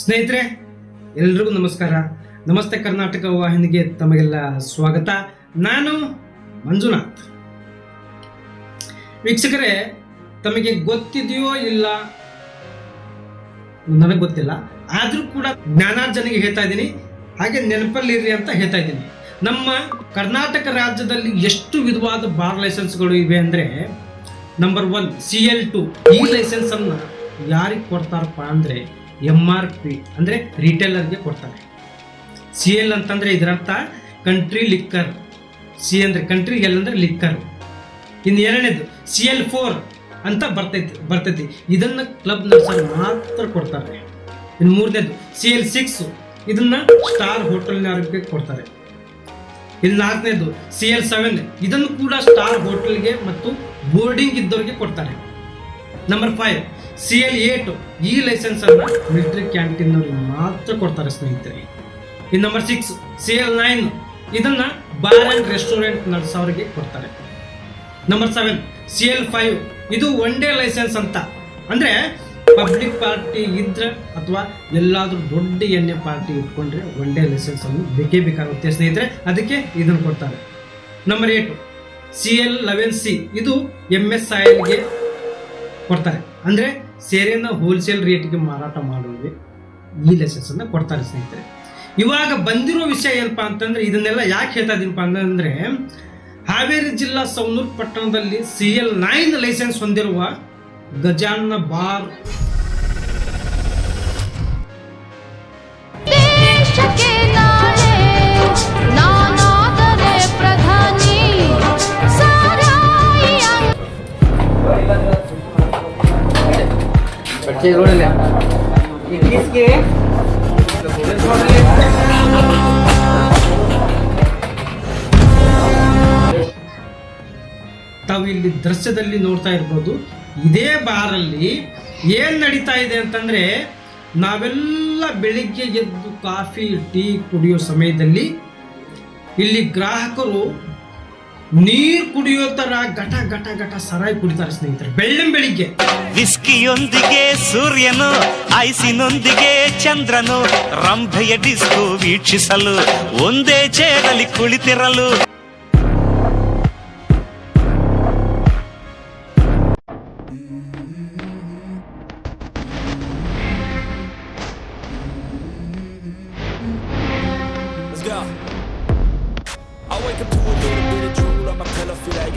ಸ್ನೇಹಿತರೆ, ಎಲ್ರಿಗೂ ನಮಸ್ಕಾರ. ನಮಸ್ತೆ ಕರ್ನಾಟಕ ವಾಹಿನಿಗೆ ತಮಗೆಲ್ಲ ಸ್ವಾಗತ. ನಾನು ಮಂಜುನಾಥ್. ವೀಕ್ಷಕರೇ, ತಮಗೆ ಗೊತ್ತಿದೆಯೋ ಇಲ್ಲ ನನಗೆ ಗೊತ್ತಿಲ್ಲ. ಆದರೂ ಕೂಡ ಜ್ಞಾನಾರ್ಜನೆಗೆ ಹೇಳ್ತಾ ಇದ್ದೀನಿ. ಹಾಗೆ ನೆನಪಲ್ಲಿರಿ ಅಂತ ಹೇಳ್ತಾ ಇದ್ದೀನಿ. ನಮ್ಮ ಕರ್ನಾಟಕ ರಾಜ್ಯದಲ್ಲಿ ಎಷ್ಟು ವಿಧವಾದ ಬಾರ್ ಲೈಸೆನ್ಸ್ಗಳು ಇವೆ ಅಂದರೆ number one C L two ಈ ಲೈಸೆನ್ಸ್ ಅನ್ನ ಯಾರಿಗೆ ಕೊಡ್ತಾರಪ್ಪ ಅಂದರೆ ಎಂ ಆರ್ ಪಿ ಅಂದರೆ ರಿಟೇಲರ್ಗೆ ಕೊಡ್ತಾರೆ. ಸಿ ಎಲ್ ಅಂತಂದರೆ ಇದರರ್ಥ ಕಂಟ್ರಿ ಲಿಕ್ಕರ್ ಸಿ ಅಂದರೆ ಕಂಟ್ರಿ ಎಲ್ ಅಂದರೆ ಲಿಕ್ಕರ್ ಇನ್ನು ಎರಡನೇದು ಸಿ ಎಲ್ ಫೋರ್ ಅಂತ ಬರ್ತೈತಿ ಬರ್ತೈತಿ. ಇದನ್ನು ಕ್ಲಬ್ ನರ್ಸರ್ ಮಾತ್ರ ಕೊಡ್ತಾರೆ. ಇನ್ನು ಮೂರನೇದು ಸಿ ಎಲ್ ಸಿಕ್ಸ್ ಇದನ್ನು ಸ್ಟಾರ್ ಹೋಟೆಲ್ನವ್ರಿಗೆ ಕೊಡ್ತಾರೆ. ಇನ್ನು ನಾಲ್ಕನೇದು ಸಿ ಎಲ್ ಸೆವೆನ್ ಇದನ್ನು ಕೂಡ ಸ್ಟಾರ್ ಹೋಟೆಲ್ಗೆ ಮತ್ತು ಬೋರ್ಡಿಂಗ್ ಇದ್ದವರಿಗೆ ಕೊಡ್ತಾರೆ. Number five C L eight ಈ ಲೈಸೆನ್ಸ್ ಅನ್ನ ಮಿಲಿಟರಿ ಕ್ಯಾಂಟೀನ್ ಮಾತ್ರ ಕೊಡ್ತಾರೆ ಸ್ನೇಹಿತರೆ. ಇನ್ನು number six C L nine ಇದನ್ನ ಬಾರ್ ಅಂಡ್ ರೆಸ್ಟೋರೆಂಟ್ ನಡೆಸೋರಿಗೆ ಕೊಡ್ತಾರೆ. Number seven C L five ಇದು ಒನ್ ಡೇ ಲೈಸೆನ್ಸ್ ಅಂತ. ಅಂದ್ರೆ ಪಬ್ಲಿಕ್ ಪಾರ್ಟಿ ಇದ್ರೆ ಅಥವಾ ಎಲ್ಲಾದರೂ ದೊಡ್ಡ ಎಣ್ಣೆ ಪಾರ್ಟಿ ಇಟ್ಕೊಂಡ್ರೆ ಒನ್ ಡೇ ಲೈಸೆನ್ಸ್ ಅನ್ನು ಬೇಕೇ ಬೇಕಾಗುತ್ತೆ ಸ್ನೇಹಿತರೆ. ಅದಕ್ಕೆ ಇದನ್ನು ಕೊಡ್ತಾರೆ. Number eight C L eleven C ಇದು ಎಂ ಎಸ್ ಆಯಿಲ್ಗೆ ಕೊಡ್ತಾರೆ. ಅಂದ್ರೆ ಸೇರೆನ ಹೋಲ್ಸೇಲ್ ರೇಟ್ಗೆ ಮಾರಾಟ ಮಾಡುವುದೇ ಈ ಲೈಸೆನ್ಸ್ ಅನ್ನ ಕೊಡ್ತಾರೆ ಸ್ನೇಹಿತರೆ. ಇವಾಗ ಬಂದಿರೋ ವಿಷಯ ಏನಪ್ಪ ಅಂತಂದ್ರೆ ಇದನ್ನೆಲ್ಲ ಯಾಕೆ ಹೇಳ್ತಾ ಇದೀನಪ್ಪ ಅಂತಂದ್ರೆ ಹಾವೇರಿ ಜಿಲ್ಲಾ ಸೌನೂರ್ ಪಟ್ಟಣದಲ್ಲಿ ಸಿ ಎಲ್ ನೈನ್ ಲೈಸೆನ್ಸ್ ಹೊಂದಿರುವ ಗಜಾನ್ನ ಬಾರ್. ಪ್ರಧಾನಿ बच्चे रोड ले किसके ತಾವು ಇಲ್ಲಿ ದೃಶ್ಯದಲ್ಲಿ ನೋಡ್ತಾ ಇರ್ಬೋದು ಇದೇ ಬಾರಲ್ಲಿ ಏನ್ ನಡೀತಾ ಇದೆ ಅಂತಂದ್ರೆ ನಾವೆಲ್ಲ ಬೆಳಿಗ್ಗೆ ಎದ್ದು ಕಾಫಿ ಟೀ ಕುಡಿಯೋ ಸಮಯದಲ್ಲಿ ಇಲ್ಲಿ ಗ್ರಾಹಕರು ನೀರು ಕುಡಿಯೋ ತರ ಘಟ ಘಟ ಘಟ ಸರಾಯಿ ಕುಡಿತಾರೆ ಸ್ನೇಹಿತರೆ. ಬೆಳ್ಳಂ ಬೆಳಿಗ್ಗೆ. ವಿಸ್ಕಿಯೊಂದಿಗೆ ಸೂರ್ಯನು, ಐಸಿನೊಂದಿಗೆ ಚಂದ್ರನು, ರಂಭೆಯ ಡಿಸ್ಕು ವೀಕ್ಷಿಸಲು, ಒಂದೇ ಚೇರಲ್ಲಿ ಕುಳಿತಿರಲು.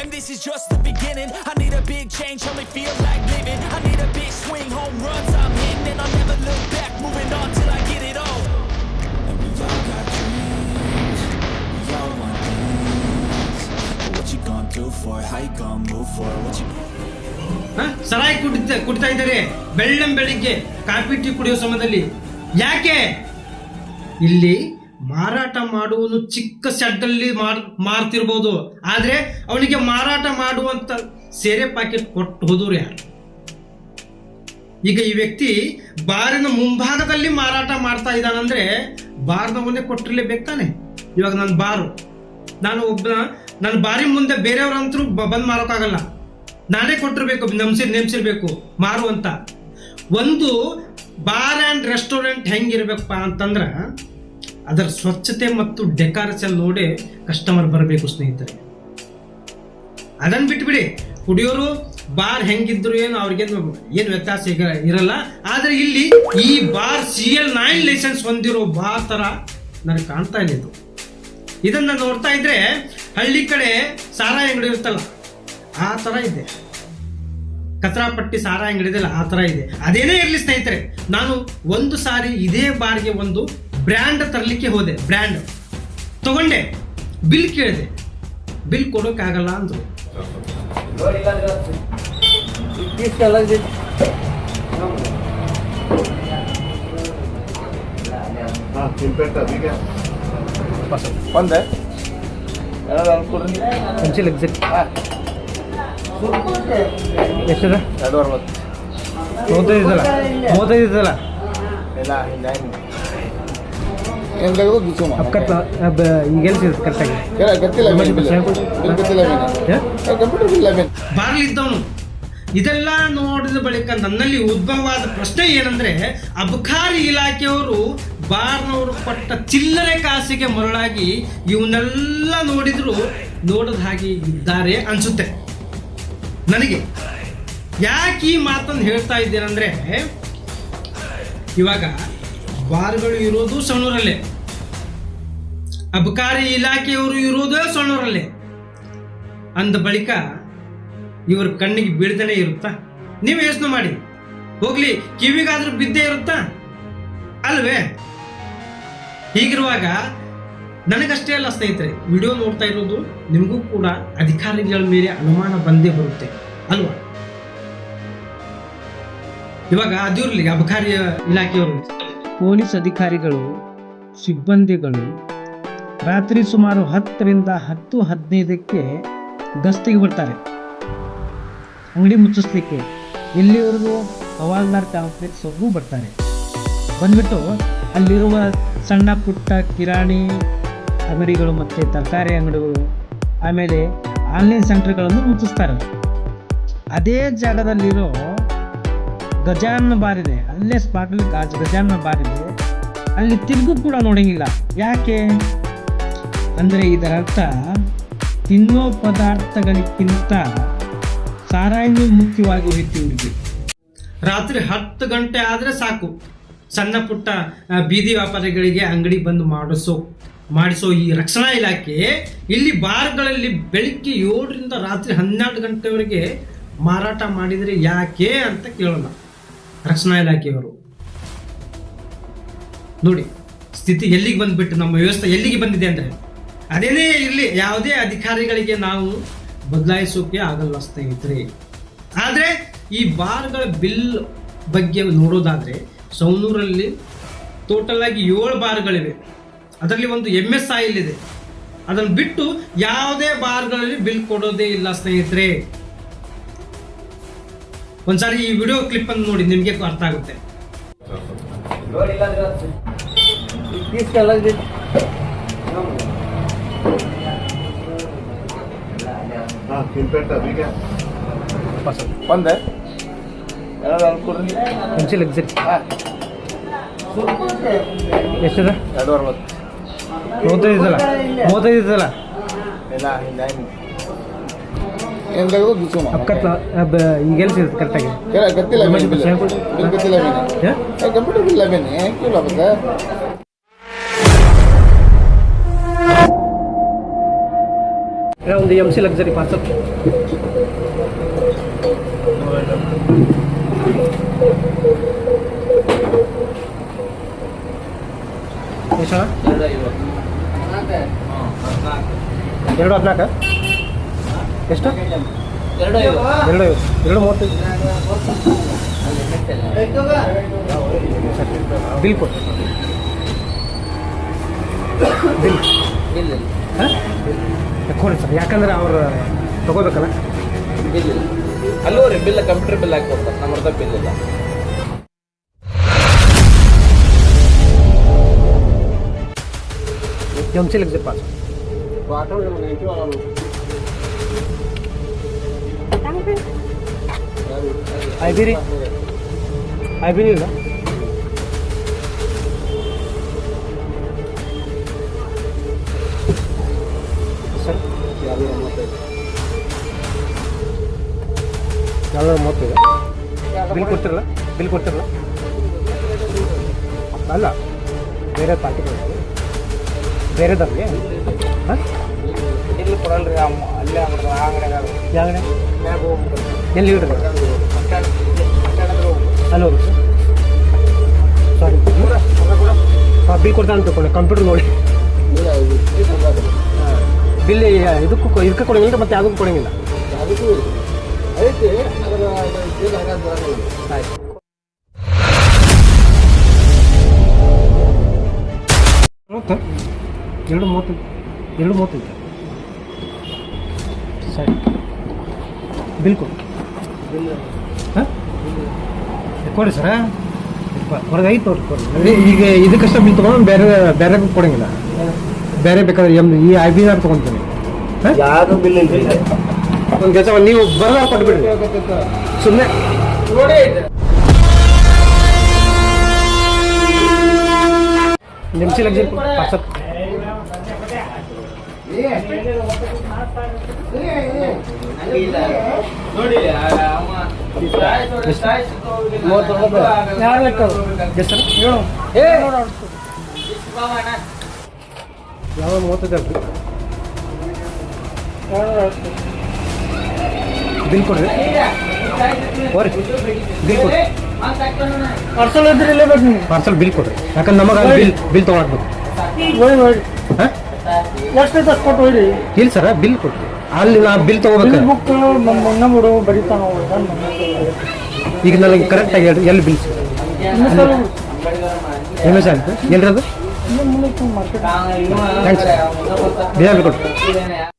and this is just the beginning. I need a big change, me feel like living. I need a big swing, home runs I'm hitting, and I'll never look back. Moving on till I get it all. And we all got dreams, we all want things. But what you gonna do for it? How you gonna move for it? What you? ಸರಾಯಿ ಕುಡಿತ ಕುಡಿತಾ ಇದ್ದಾರೆ ಬೆಳ್ಳಂ ಬೆಳಿಗ್ಗೆ coffee tea ಕುಡಿಯೋ ಸಮಯದಲ್ಲಿ ಯಾಕೆ ಇಲ್ಲಿ ಮಾರಾಟ ಮಾಡುವನು ಚಿಕ್ಕ ಸೆಡ್ಡಲ್ಲಿ ಮಾರ್, ಮಾರ್ತಿರ್ಬೋದು. ಆದರೆ ಅವನಿಗೆ ಮಾರಾಟ ಮಾಡುವಂತ ಸೇರೆ ಪ್ಯಾಕೆಟ್ ಕೊಟ್ಟು ಹೋದವ್ರು ಯಾರು? ಈಗ ಈ ವ್ಯಕ್ತಿ ಬಾರಿನ ಮುಂಭಾಗದಲ್ಲಿ ಮಾರಾಟ ಮಾಡ್ತಾ ಇದ್ದಾನಂದ್ರೆ ಬಾರ್ನವನ್ನೇ ಕೊಟ್ಟಿರ್ಲೇಬೇಕು ತಾನೆ ಇವಾಗ ನನ್ನ ಬಾರು. ನಾನು ಒಬ್ಬ ನನ್ನ ಬಾರಿ ಮುಂದೆ ಬೇರೆಯವ್ರಂತರೂ ಬಂದ್ ಮಾರೋಕ್ಕಾಗಲ್ಲ ನಾನೇ ಕೊಟ್ಟಿರ್ಬೇಕು, ನಮ್ಸಿ, ನೆಮ್ಸಿರ್ಬೇಕು, ಮಾರು ಅಂತ. ಒಂದು ಬಾರ್ ಆ್ಯಂಡ್ ರೆಸ್ಟೋರೆಂಟ್ ಹೆಂಗಿರ್ಬೇಕಪ್ಪ ಅಂತಂದ್ರೆ ಅದರ ಸ್ವಚ್ಛತೆ ಮತ್ತು ಡೆಕೋರೇಷನ್ ನೋಡಿ ಕಸ್ಟಮರ್ ಬರಬೇಕು ಸ್ನೇಹಿತರೆ. ಅದನ್ನು ಬಿಟ್ಬಿಡಿ, ಕುಡಿಯೋರು, ಬಾರ್ ಹೆಂಗಿದ್ರು ಏನು ಅವ್ರಿಗೇನು, ಏನು ವ್ಯತ್ಯಾಸ ಈಗ ಇರಲ್ಲ. ಆದ್ರೆ ಇಲ್ಲಿ ಈ bar C L nine licence ಹೊಂದಿರೋ ಬಾರ್ ತರ ನನಗೆ ಕಾಣ್ತಾ ಇಲ್ಲ ಇದು. ಇದನ್ನ ನೋಡ್ತಾ ಇದ್ರೆ ಹಳ್ಳಿ ಕಡೆ ಸಾರಾಯಿ ಅಂಗಡಿ ಇರುತ್ತಲ್ಲ, ಆ ತರ ಇದೆ. ಕತ್ರಾ ಪಟ್ಟಿ ಸಾರಾಯಿ ಅಂಗಡಿ ಇದೆಯಲ್ಲ, ಆ ತರ ಇದೆ. ಅದೇನೇ ಇರಲಿ ಸ್ನೇಹಿತರೆ, ನಾನು ಒಂದು ಸಾರಿ ಇದೇ ಬಾರ್ಗೆ ಒಂದು ಬ್ರ್ಯಾಂಡ್ ತರಲಿಕ್ಕೆ ಹೋದೆ ಬ್ರ್ಯಾಂಡ್. ತಗೊಂಡೆ ಬಿಲ್ ಕೇಳಿದೆ. ಬಿಲ್ ಕೊಡೋಕ್ಕಾಗಲ್ಲ ಅಂದರು. ಒಂದೇ ಏನಾದ್ರು ಅನ್ಕೊಡ್ರಿ ಮುಂಚೆ ಎಕ್ಸಿಟ್ ಎಷ್ಟಿದೆ? ಎರಡು ಅರವತ್ತು ಮೂವತ್ತೈದು ಇದಲ್ಲ ಮೂವತ್ತೈದು ಇದಲ್ಲ ಇಲ್ಲ ಇಲ್ಲ ಸಿಗುತ್ತೆ ಕರೆಕ್ಟಾಗಿ ಗೊತ್ತಿಲ್ಲ ಬಿಲ್ ಗೊತ್ತಿಲ್ಲ ಕಂಪ್ಯೂಟರ್ ಬಿಲ್ ಬಾರ್ಲಿದ್ದವನು ಇದೆಲ್ಲ ನೋಡಿದ ಬಳಿಕ ನನ್ನಲ್ಲಿ ಉದ್ಭವವಾದ ಪ್ರಶ್ನೆ ಏನಂದ್ರೆ ಅಬಕಾರಿ ಇಲಾಖೆಯವರು ಬಾರ್ನವರು ಪಟ್ಟ ಚಿಲ್ಲರೆ ಕಾಸಿಗೆ ಮರಳಾಗಿ ಇವನ್ನೆಲ್ಲ ನೋಡಿದ್ರು ನೋಡದ ಹಾಗೆ ಇದ್ದಾರೆ ಅನ್ಸುತ್ತೆ. ನನಗೆ. ಯಾಕೆ ಈ ಮಾತನ್ನು ಹೇಳ್ತಾ ಇದ್ದೇನೆಂದ್ರೆ ಇವಾಗ ಬಾರ್ಗಳು ಇರೋದು ಸಣ್ಣೂರಲ್ಲೇ. ಅಬಕಾರಿ ಇಲಾಖೆಯವರು ಇರೋದೇ ಸಣ್ಣೂರಲ್ಲೇ. ಅಂದ ಬಳಿಕ ಇವ್ರ ಕಣ್ಣಿಗೆ ಬೀಳ್ತಾನೆ ಇರುತ್ತಾ? ನೀವು ಯೋಚನೆ ಮಾಡಿ. ಹೋಗ್ಲಿ, ಕಿವಿಗಾದ್ರೂ ಬಿದ್ದೇ ಇರುತ್ತಾ? ಅಲ್ವೇ? ಹೀಗಿರುವಾಗ ನನಗಷ್ಟೇ ಅಲ್ಲ ಸ್ನೇಹಿತರೆ, ವಿಡಿಯೋ ನೋಡ್ತಾ ಇರೋದು ನಿಮಗೂ ಕೂಡ ಅಧಿಕಾರಿಗಳ ಮೇಲೆ ಅನುಮಾನ ಬಂದೇ ಬರುತ್ತೆ, ಅಲ್ವಾ? ಇವಾಗ ಅದಿರ್ಲಿ, ಅಬಕಾರಿ ಇಲಾಖೆಯವರು. ಪೊಲೀಸ್ ಅಧಿಕಾರಿಗಳು, ಸಿಬ್ಬಂದಿಗಳು ರಾತ್ರಿ ಸುಮಾರು ಹತ್ತರಿಂದ ಹತ್ತು ಹದಿನೈದಕ್ಕೆ ಗಸ್ತಿಗೆ ಬರ್ತಾರೆ. ಅಂಗಡಿ ಮುಚ್ಚಿಸ್ಲಿಕ್ಕೆ ಎಲ್ಲಿವರೆಗೂ ಹವಾಲ್ದಾರ್ ಕಾಂಪ್ಲೆಕ್ಸ್ವರೆಗೂ ಬರ್ತಾರೆ. ಬಂದ್ಬಿಟ್ಟು ಅಲ್ಲಿರುವ ಸಣ್ಣ ಪುಟ್ಟ ಕಿರಾಣಿ ಅಂಗಡಿಗಳು ಮತ್ತು ತರಕಾರಿ ಅಂಗಡಿಗಳು, ಆಮೇಲೆ ಆನ್ಲೈನ್ ಸೆಂಟರ್ಗಳನ್ನು ಮುಚ್ಚಿಸ್ತಾರೆ. ಅದೇ ಜಾಗದಲ್ಲಿರೋ ಗಜಾನ್ನ ಬಾರಿದೆ. ಅಲ್ಲೇ ಸ್ಪಾಟಲ್ಲಿ ಗಾಜ್ ಗಜಾನ ಬಾರಿದೆ. ಅಲ್ಲಿ ತಿರುಗು ಕೂಡ ನೋಡಂಗಿಲ್ಲ. ಯಾಕೆ? ಅಂದರೆ ಇದರ ಅರ್ಥ ತಿನ್ನೋ ಪದಾರ್ಥಗಳಿಗಿಂತ ಸಾರಾಯಿ ಮುಖ್ಯವಾಗಿ ಹೋಯ್ತು ಇವರಿಗೆ ರಾತ್ರಿ ಹತ್ತು ಗಂಟೆ ಆದರೆ ಸಾಕು. ಸಣ್ಣ ಪುಟ್ಟ ಬೀದಿ ವ್ಯಾಪಾರಿಗಳಿಗೆ ಅಂಗಡಿ ಬಂದು ಮಾಡಿಸೋ ಮಾಡಿಸೋ ಈ ರಕ್ಷಣಾ ಇಲಾಖೆ ಇಲ್ಲಿ ಬಾರ್ಗಳಲ್ಲಿ ಬೆಳಿಗ್ಗೆ ಏಳರಿಂದ ರಾತ್ರಿ ಹನ್ನೆರಡು ಗಂಟೆವರೆಗೆ ಮಾರಾಟ ಮಾಡಿದರೆ ಯಾಕೆ ಅಂತ ಕೇಳೋಣ. ರಕ್ಷಣಾ ಇಲಾಖೆಯವರು. ನೋಡಿ, ಸ್ಥಿತಿ ಎಲ್ಲಿಗೆ ಬಂದ್ಬಿಟ್ಟು, ನಮ್ಮ ವ್ಯವಸ್ಥೆ ಎಲ್ಲಿಗೆ ಬಂದಿದೆ ಅಂದರೆ, ಅದೇನೇ ಇರಲಿ, ಯಾವುದೇ ಅಧಿಕಾರಿಗಳಿಗೆ ನಾವು ಬದಲಾಯಿಸೋಕೆ ಆಗಲ್ಲ ಸ್ನೇಹಿತರೆ. ಆದರೆ, ಈ ಬಾರ್ಗಳ ಬಿಲ್ ಬಗ್ಗೆ ನೋಡೋದಾದರೆ, ಸೌನೂರಲ್ಲಿ ಟೋಟಲ್ ಆಗಿ ಏಳು ಬಾರ್ಗಳಿವೆ. ಅದರಲ್ಲಿ ಒಂದು ಎಂ ಎಸ್ ಆಯಿಲ್ ಇದೆ ಅದನ್ನು ಬಿಟ್ಟು ಯಾವುದೇ ಬಾರ್ಗಳಲ್ಲಿ ಬಿಲ್ ಕೊಡೋದೇ ಇಲ್ಲ ಸ್ನೇಹಿತರೆ. ಒಂದ್ಸಾರಿ ಈ ವಿಡಿಯೋ ಕ್ಲಿಪ್ ಅನ್ನು ನೋಡಿ ನಿಮಗೆ ಅರ್ಥ ಆಗುತ್ತೆ. ಒಂದೇ ಪೆನ್ಸಿಲ್ ಎಕ್ಸಿಟ್ ಎಷ್ಟಿದೆ? ಎರಡುವರೆ ಮೂವತ್ತೈದು ಇದಲ್ಲ? ಮೂವತ್ತೈದು ಇದಲ್ಲ? ಇಲ್ಲ. ಇಲ್ಲ ಏನು ತೆಗೆದು ಬಿಚ್ಚು ಅಪ್ಕತ್ ಈಗ ಎಲ್ಲಿ ಸಿಗುತ್ತೆ ಕರೆಕ್ಟಾಗಿ ಗೊತ್ತಿಲ್ಲ ಬಿಲ್ ಬಿಲ್ ಬಿಲ್ ಗೊತ್ತಿಲ್ಲ ಬೇನೆ ಕಂಪ್ಯೂಟರ್ ಬಿಲ್ ಬೇನೆ ಕ್ಯೂ ಲಾಭದ ಒಂದು ಎಂ ಸಿ ಲಕ್ಸರಿ ಪಾರ್ಸಲ್ ಎಷ್ಟು ಎರಡು ಹದಿನಾಲ್ಕು? ಎಷ್ಟು? ಎರಡು ಎರಡು ಮೂವತ್ತೈದು ಬಿಲ್ ಕೊಟ್ಟು ಬಿಲ್. ಇಲ್ಲ ಹಾಂ? ಕೊಡಿ ಸರ್ ಯಾಕಂದ್ರೆ ಅವ್ರು ತಗೋಬೇಕಲ್ಲ. ಬಿಲ್. ಇಲ್ಲ ಅಲ್ಲೂ ರೀ ಬಿಲ್ ಕಂಪ್ಯೂಟರ್ ಬಿಲ್ ಹಾಕಿ ಕೊಡ್ತಾರೆ ನಮ್ಮ ಹತ್ರ ಬಿಲ್ ಇಲ್ಲ. M C lakh pass. I B ರೀ ಐ ಬಿ ಇಲ್ಲ? ಸರ್? ಯಾವ್ದಾದ್ರು ಮೂವತ್ತೈದು ಬಿಲ್ ಕೊಡ್ತಿರಲ್ಲ? ಬಿಲ್ ಕೊಡ್ತಿರಲ್ಲ? ಅಲ್ಲ, ಬೇರೆ ಪಾರ್ಟಿ ಬೇರೆದವ್ರಿಗೆ? ಹಾಂ? ಇಲ್ಲಿ ಕೊಡಲ್ರಿ ಅಲ್ಲೇ ಆಗ್ಬಿಡ್ರಿ ಆ ಅಂಗಡಿಯಾಗ ಯಾವ ಅಂಗಡಿ? ಮ್ಯಾಗ ಹೋಗ್ಬೇಕು. ಎಲ್ಲಿ ಇಡ್ರಿ ಹಲೋ ಅಲ್ಲಿ ಸಾರಿ ಹಾಂ ಬಿಲ್ ಕೊಡ್ತಾನೆ ತಗೊಳ್ಳಿ ಕಂಪ್ಯೂಟರ್ ನೋಡಿ. ಬಿಲ್ ಇದಕ್ಕೂ ಇದಕ್ಕೆ ಕೊಡಂಗಿಲ್ಲ ಮತ್ತೆ ಯಾವುದಕ್ಕೂ ಕೊಡಂಗಿಲ್ಲ. ಅದಕ್ಕೂ ಐತಿ ಅದರ ಬಿಲ್ ಹಾಕೋದು ಬರಂಗಿಲ್ಲ ಆಯ್ತು. ಮೂವತ್ತು ಎರಡು ಮೂವತ್ತೈದು ಎರಡು ಮೂವತ್ತೈದು. ಸರಿ. ಬಿಲ್ಕುಲ್ ಹಾಂ? ಕೊಡಿ ಸರ. ಹೊರಗೆ ಐತೆ ನೋಡ್ರಿ ಕೊಡಿ. ಈಗ ಇದಕ್ಕಷ್ಟ ಬಿಲ್ ತೊಗೊಂಡು ಬೇರೆ ಬೇರೆ ಕೊಡಂಗಿಲ್ಲ. ಬೇರೆ ಬೇಕಾದ್ರೆ ಎಂ ಈ ಐ ಬಿ ಆರ್ ತೊಗೊಂತೀನಿ ಯಾರು ಬಿಲ್ ಇಲ್ಲ. ಒಂದು ಕೆಲಸ ನೀವು ಬರೋದಾರ ಕೊಟ್ಬಿಡ್ರಿ. ಸುಮ್ಮನೆ ನಿಮ್ಸಿ ಲಗ್ಜರಿ ಪಾರ್ಸಲ್. ಎಷ್ಟು ಯಾವ ಮೂವತ್ತೈದು? ಬಿಲ್ ಕೊಡ್ರಿ. ಹೋರಿ. ಬಿಲ್ ಕೊಡ್ರಿ. ಪಾರ್ಸಲ್ ಇದ್ರೆ ಇಲ್ಲೇ ಬೇಕು ನೀವು. ಪಾರ್ಸಲ್ ಬಿಲ್ ಕೊಡ್ರಿ. ಯಾಕಂದ್ರೆ ನಮಗೆ ಬಿಲ್ ಬಿಲ್ ತೊಗೊಳಕ್ಬೇಕು ನೋಡಿ ನೋಡಿ ಹಾಂ? ಎಷ್ಟು ಕೊಟ್ಟು ಹೋಗಿ ಇಲ್ಲ ಸರ ಬಿಲ್ ಕೊಡ್ರಿ. ಅಲ್ಲಿ ನಾ ಬಿಲ್ ತಗೋಬೇಕು. ತೊಗೋಬೇಕು ಬುಕ್ ನಮ್ಮ ಬಿಡು ಈಗ ನನಗೆ ಕರೆಕ್ಟಾಗಿ ಹೇಳಿ ಎಲ್ಲಿ ಬಿಲ್ ಎಂ ಎಸ್ ಆಯ್ತು? ಎಲ್ರಿ ಅದು ಮಾರ್ಕೆಟ್ ಥ್ಯಾಂಕ್ಸ್ ಬೇಗ ಕೊಡ್ರಿ?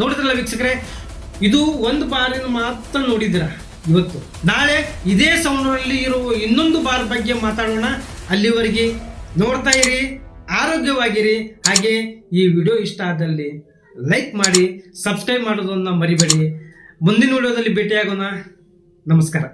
ನೋಡಿದ್ರಲ್ಲ ವೀಕ್ಷಕರೇ? ಇದು ಒಂದು ಬಾರಿನ ಮಾತ್ರ ನೋಡಿದ್ರ ಇವತ್ತು. ನಾಳೆ ಇದೇ ಸೌಂಡ್ನಲ್ಲಿ ಇರುವ ಇನ್ನೊಂದು ಬಾರ್ ಬಗ್ಗೆ ಮಾತಾಡೋಣ. ಅಲ್ಲಿವರೆಗೆ ನೋಡ್ತಾ ಇರಿ, ಆರೋಗ್ಯವಾಗಿರಿ. ಹಾಗೆ ಈ ವಿಡಿಯೋ ಇಷ್ಟ ಆದಲ್ಲಿ ಲೈಕ್ ಮಾಡಿ, ಸಬ್ಸ್ಕ್ರೈಬ್ ಮಾಡೋದನ್ನ ಮರಿಬೇಡಿ. ಮುಂದಿನ ವಿಡಿಯೋದಲ್ಲಿ ಭೇಟಿಯಾಗೋಣ. ನಮಸ್ಕಾರ.